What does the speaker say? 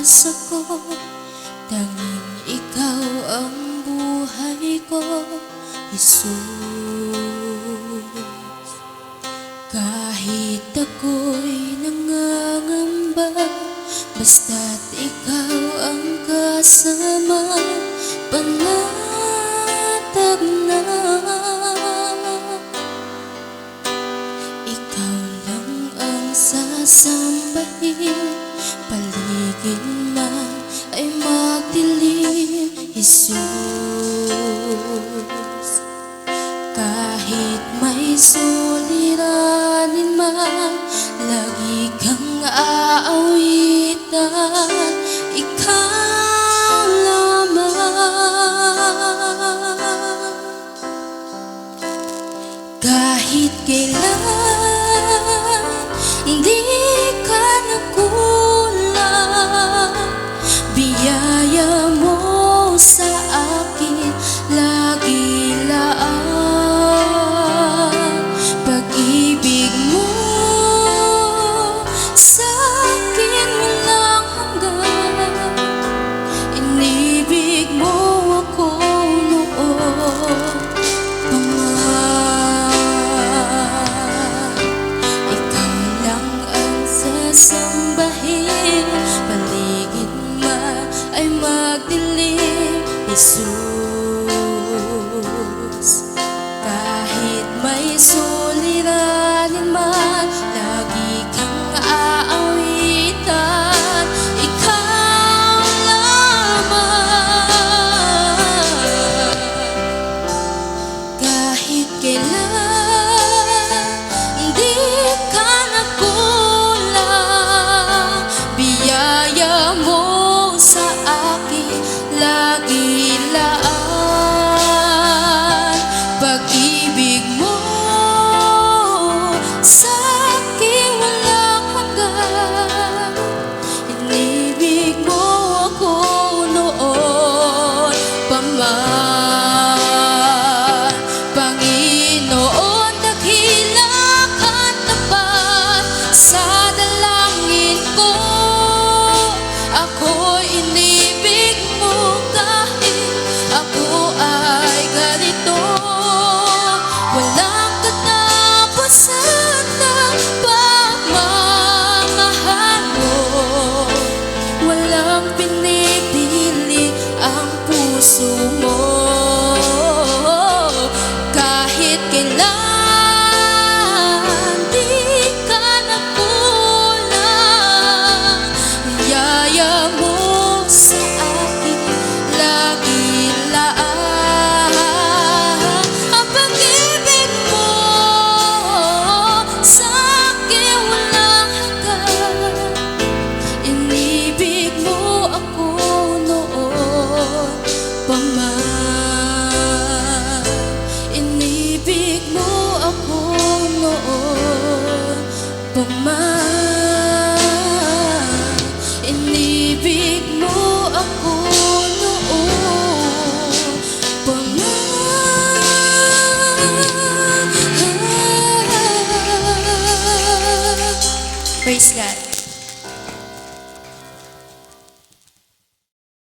pag-asa ko Tanging ikaw ang buhay ko Jesus. Kahit ako'y nangangamba Basta't ikaw ang kasama Panatag na. Ikaw lang ang sasambahin Paligid man ay magdilim Jesus Kahit may suliranin man Lagi kang aawitan. Ikaw lamang. Kahit kailan ay magdilim Jesus. Kahit may suliranin man Lagi kang aawitan. Ikaw lamang. Kahit kailan Di ka nakulang Biyaya mo sa akin Lagi laan. Pag-ibig mo Sa akin walang hanggan. Inibig mo ako noon pa man Inibig mo ako noon. Pa man Inibig mo ako noon. Pa man Praise God